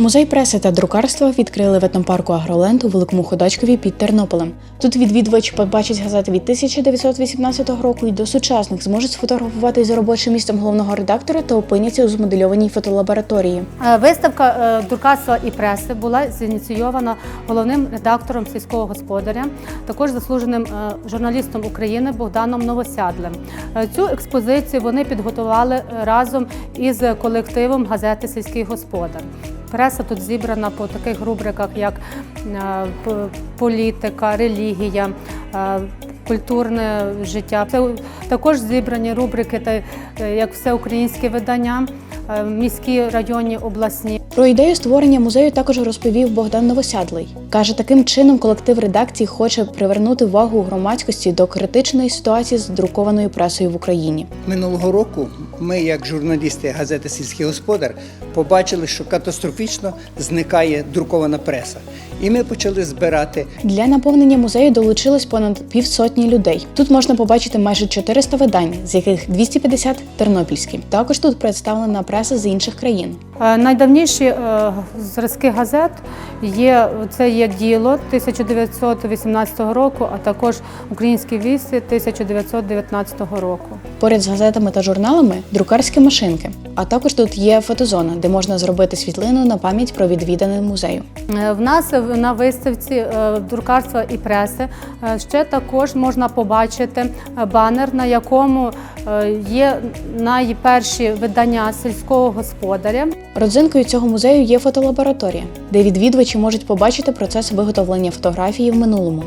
Музей преси та друкарства відкрили в етнопарку Агроленд у Великому Ходачкові під Тернополем. Тут відвідувачі побачать газети від 1918 року і до сучасних зможуть сфотографувати за робочим місцем головного редактора та опиняться у змодельованій фотолабораторії. Е, Виставка е, друкарства і преси була зініційована головним редактором сільського господаря, також заслуженим е, журналістом України Богданом Новосядлем. Цю експозицію вони підготували разом із колективом газети Сільський господар. Преса тут зібрана по таких рубриках, як е, політика, релігія. е, Культурне життя це також зібрані рубрики, е, як всеукраїнське видання, міські районні обласні. Про ідею створення музею також розповів Богдан Новосядлий. Каже, таким чином колектив редакції хоче привернути увагу громадськості до критичної ситуації з друкованою пресою в Україні. Минулого року ми, як журналісти газети Сільський господар, побачили, що катастрофічно зникає друкована преса. І ми почали збирати Для наповнення музею долучилось понад півсотні людей. Тут можна побачити майже 400 видань, з яких 250 тернопільські. Також тут представлена преса з інших країн. Е, Найдавніші е, зразки газет є це є діло 1918 року, а також українські вісті 1919 року. Поряд з газетами та журналами друкарські машинки. А також тут є фотозона, де можна зробити світлину на пам'ять про відвідане музею. Е, В нас на виставці е, друкарства і преси е, ще також можна побачити банер, на якому є найперші видання сільського господаря. Родзинкою цього музею є фотолабораторія, де відвідувачі можуть побачити процес виготовлення фотографії в минулому.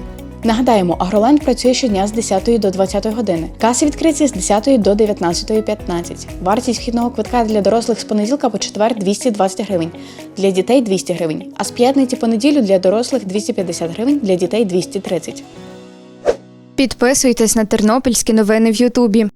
Нагадаємо, Агроленд працює щодня з 10 до 20 години. Каси відкриті з 10 до 19.15. Вартість вхідного квитка для дорослих з понеділка по четвер 220 гривень, для дітей 200 гривень, а з п'ятниці по неділю для дорослих 250 гривень, для дітей 230. Підписуйтесь на тернопільські новини в Ютубі.